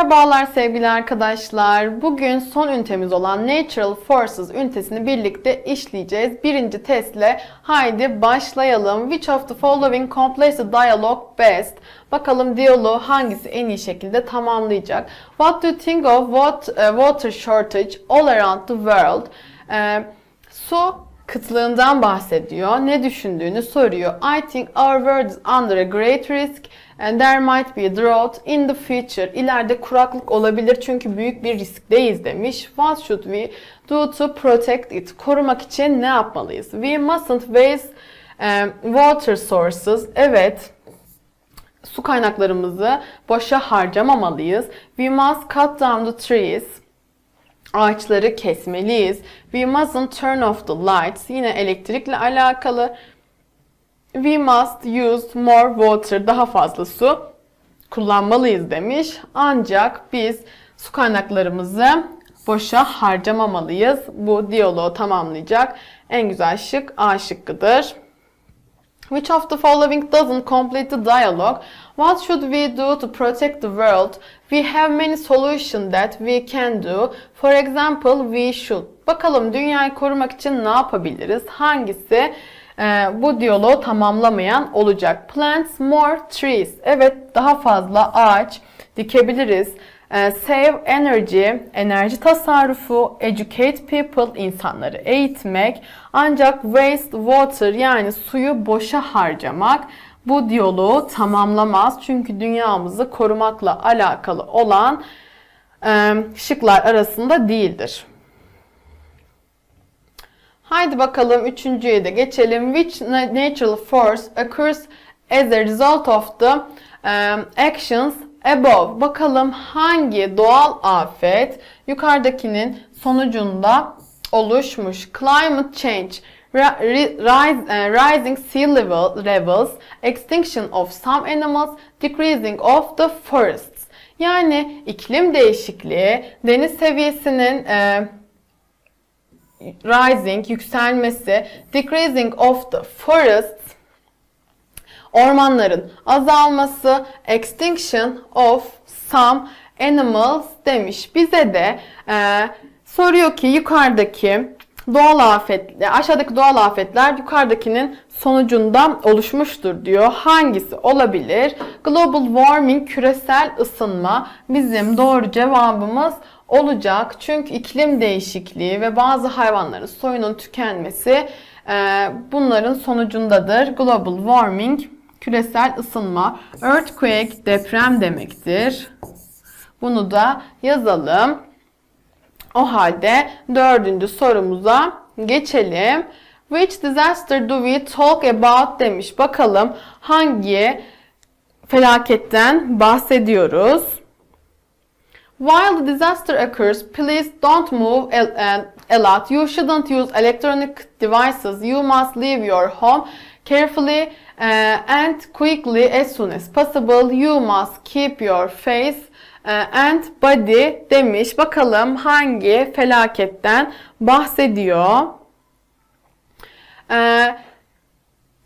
Merhabalar sevgili arkadaşlar. Bugün son ünitemiz olan Natural Forces ünitesini birlikte işleyeceğiz. Birinci testle haydi başlayalım. Which of the following completes the dialogue best? Bakalım diyaloğu hangisi en iyi şekilde tamamlayacak? What do you think of what, uh, water shortage all around the world? Ee, su kıtlığından bahsediyor. Ne düşündüğünü soruyor. I think our world is under a great risk and there might be a drought in the future. İleride kuraklık olabilir çünkü büyük bir riskteyiz demiş. What should we do to protect it? Korumak için ne yapmalıyız? We mustn't waste um, water sources. Evet, su kaynaklarımızı boşa harcamamalıyız. We must cut down the trees. Ağaçları kesmeliyiz. We mustn't turn off the lights. Yine elektrikle alakalı. We must use more water. Daha fazla su kullanmalıyız demiş. Ancak biz su kaynaklarımızı boşa harcamamalıyız. Bu diyaloğu tamamlayacak en güzel şık A şıkkıdır. Which of the following doesn't complete the dialogue? What should we do to protect the world? We have many solutions that we can do. For example, we should. Bakalım dünyayı korumak için ne yapabiliriz? Hangisi e, bu diyaloğu tamamlamayan olacak? Plants more trees. Evet, daha fazla ağaç dikebiliriz. E, save energy, enerji tasarrufu, educate people, insanları eğitmek. Ancak waste water yani suyu boşa harcamak bu diyaloğu tamamlamaz. Çünkü dünyamızı korumakla alakalı olan e, şıklar arasında değildir. Haydi bakalım üçüncüye de geçelim. Which natural force occurs as a result of the um, actions above? Bakalım hangi doğal afet yukarıdakinin sonucunda oluşmuş? Climate change, rise, uh, rising sea level, levels, extinction of some animals, decreasing of the forests. Yani iklim değişikliği, deniz seviyesinin e, rising, yükselmesi, decreasing of the forests, ormanların azalması, extinction of some animals demiş. Bize de e, soruyor ki yukarıdaki doğal afetler, aşağıdaki doğal afetler yukarıdakinin sonucunda oluşmuştur diyor. Hangisi olabilir? Global warming, küresel ısınma bizim doğru cevabımız olacak. Çünkü iklim değişikliği ve bazı hayvanların soyunun tükenmesi e, bunların sonucundadır. Global warming, küresel ısınma. Earthquake, deprem demektir. Bunu da yazalım. O halde dördüncü sorumuza geçelim. Which disaster do we talk about demiş. Bakalım hangi felaketten bahsediyoruz? While the disaster occurs, please don't move a lot. You shouldn't use electronic devices. You must leave your home carefully uh, and quickly as soon as possible. You must keep your face uh, and body demiş. Bakalım hangi felaketten bahsediyor? Ee,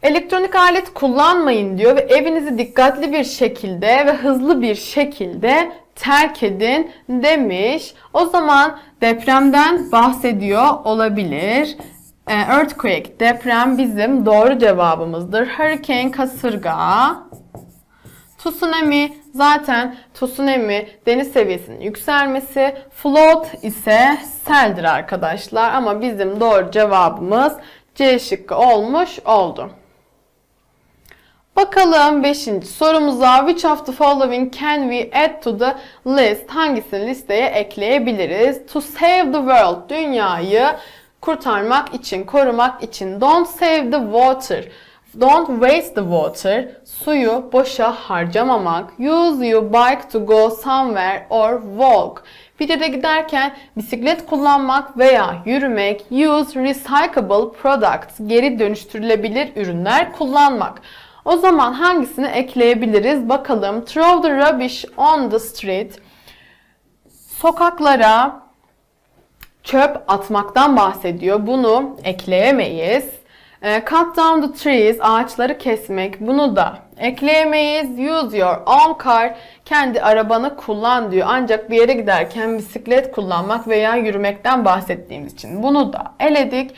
elektronik alet kullanmayın diyor ve evinizi dikkatli bir şekilde ve hızlı bir şekilde terk edin demiş. O zaman depremden bahsediyor olabilir. Ee, earthquake, deprem bizim doğru cevabımızdır. Hurricane, kasırga. Tsunami zaten tsunami deniz seviyesinin yükselmesi. Flood ise seldir arkadaşlar. Ama bizim doğru cevabımız C şıkkı olmuş oldu. Bakalım 5. sorumuza which of the following can we add to the list? Hangisini listeye ekleyebiliriz? To save the world, dünyayı kurtarmak için, korumak için. Don't save the water. Don't waste the water. Suyu boşa harcamamak. Use your bike to go somewhere or walk. Bir giderken bisiklet kullanmak veya yürümek. Use recyclable products. Geri dönüştürülebilir ürünler kullanmak. O zaman hangisini ekleyebiliriz? Bakalım. Throw the rubbish on the street. Sokaklara çöp atmaktan bahsediyor. Bunu ekleyemeyiz. E, cut down the trees, ağaçları kesmek. Bunu da ekleyemeyiz. Use your own car, kendi arabanı kullan diyor. Ancak bir yere giderken bisiklet kullanmak veya yürümekten bahsettiğimiz için bunu da eledik.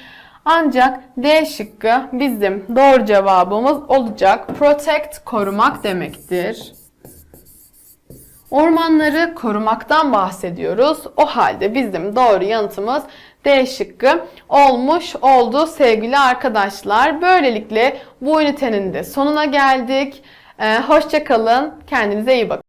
Ancak D şıkkı bizim doğru cevabımız olacak. Protect, korumak demektir. Ormanları korumaktan bahsediyoruz. O halde bizim doğru yanıtımız D şıkkı olmuş oldu sevgili arkadaşlar. Böylelikle bu ünitenin de sonuna geldik. Ee, hoşça kalın. Kendinize iyi bakın.